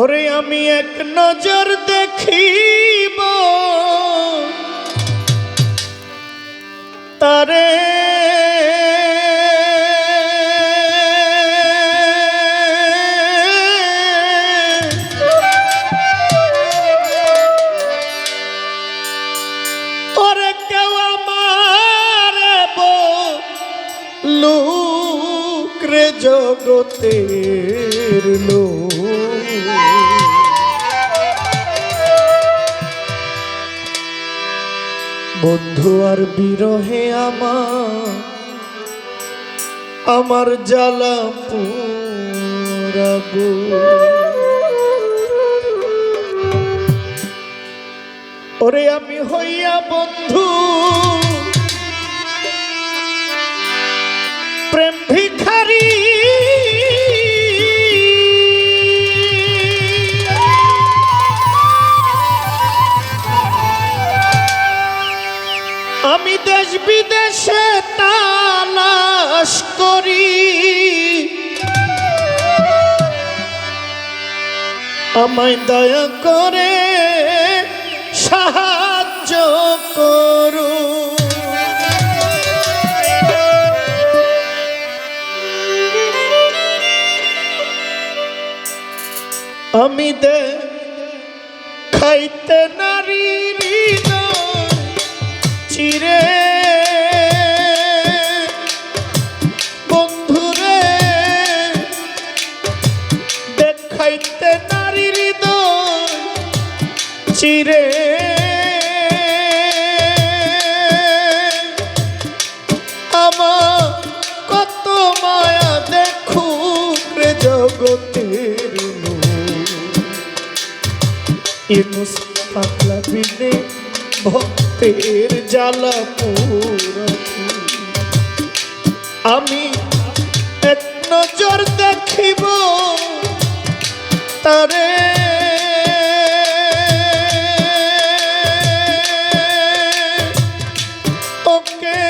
ওরে আমি এক নজর দেখিব। তারে বন্ধু আর বিরহে আমার আমার জ্বালা পুরাবো ওরে আমি হইয়া বন্ধু। করি। আমায় দয়া করে বিনে ভক্তের জ্বালা। আমি এক নজর দেখিব তারে ওকে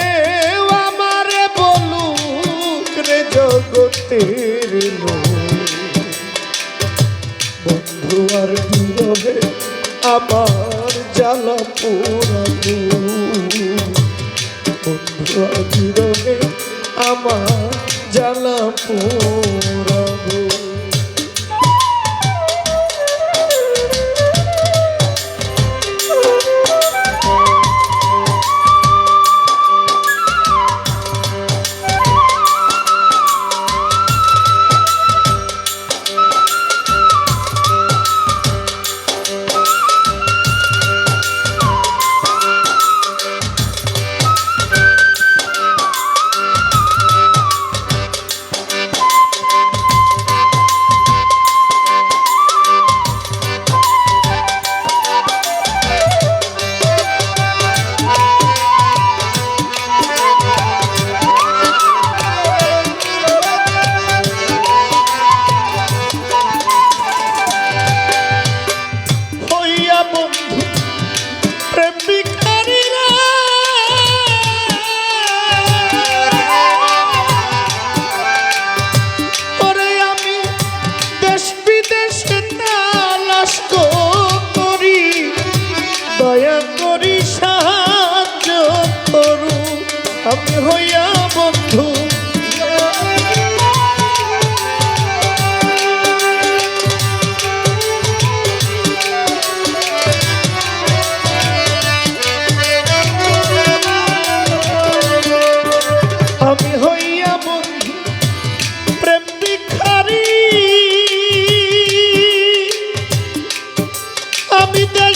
আমারে বলুক রে জগতের বন্ধু আর বিরহে আমার জ্বালা পোড়াবো বন্ধু আর বিরহে আমার জ্বালা পোড়াবো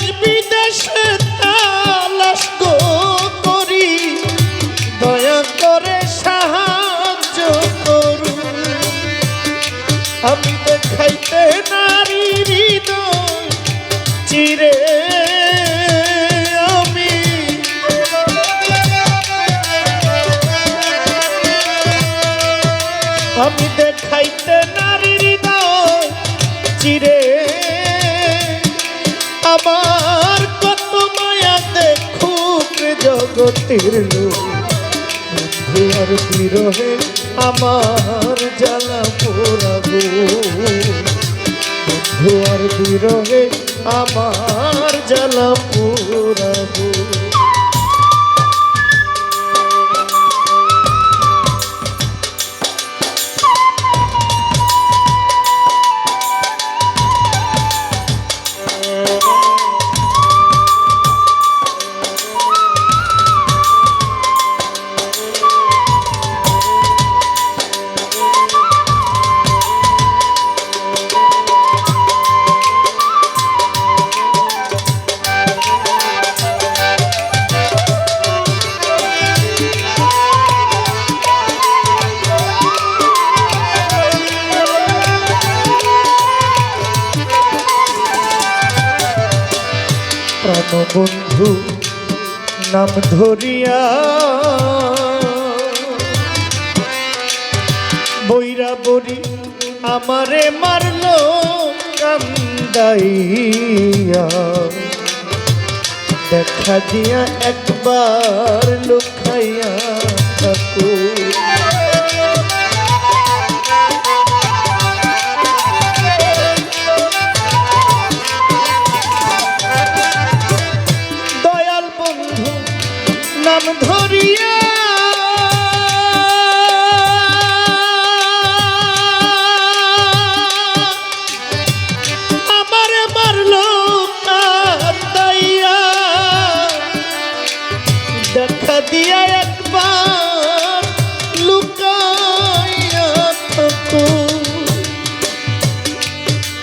দেশ বিদেশে জগতের লোক। বন্ধু আর বিরহে আমার জ্বালা পোড়াবো বন্ধু আর বিরহে আমার জ্বালা পুরাবো প্রাণবন্ধু নাম ধরিয়া বৈরা বরি আমারে মারলো কান্দাইয়া। দেখা দিয়া একবার লুকাইয়া থাকো।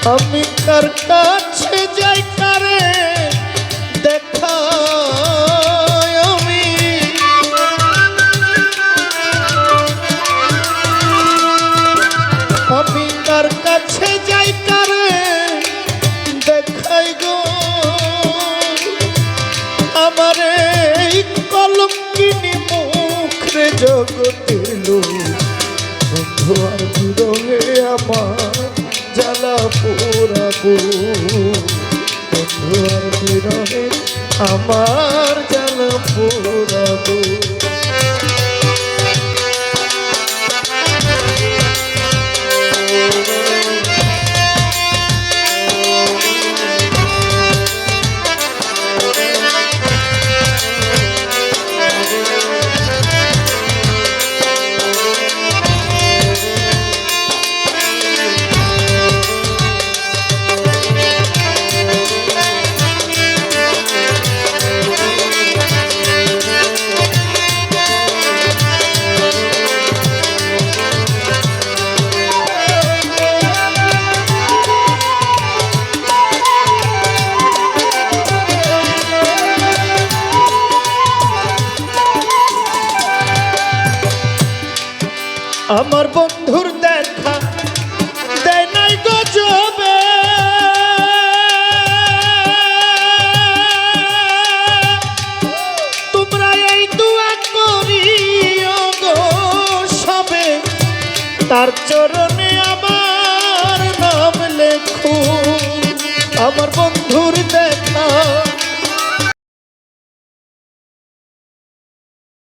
আমি কার কাছে যাই কারে দেখা আমি। কাছে যাই দেখাই গো। আমারে এই কলঙ্কিনী মুখরে আমার পোড়াবো আমার বন্ধুর দেখা। দেয় নাই গজবে তোমরা এই দুয়া করি গো সবে। তার চরণে আমার নাম লেখো। আমার বন্ধুর দেখা।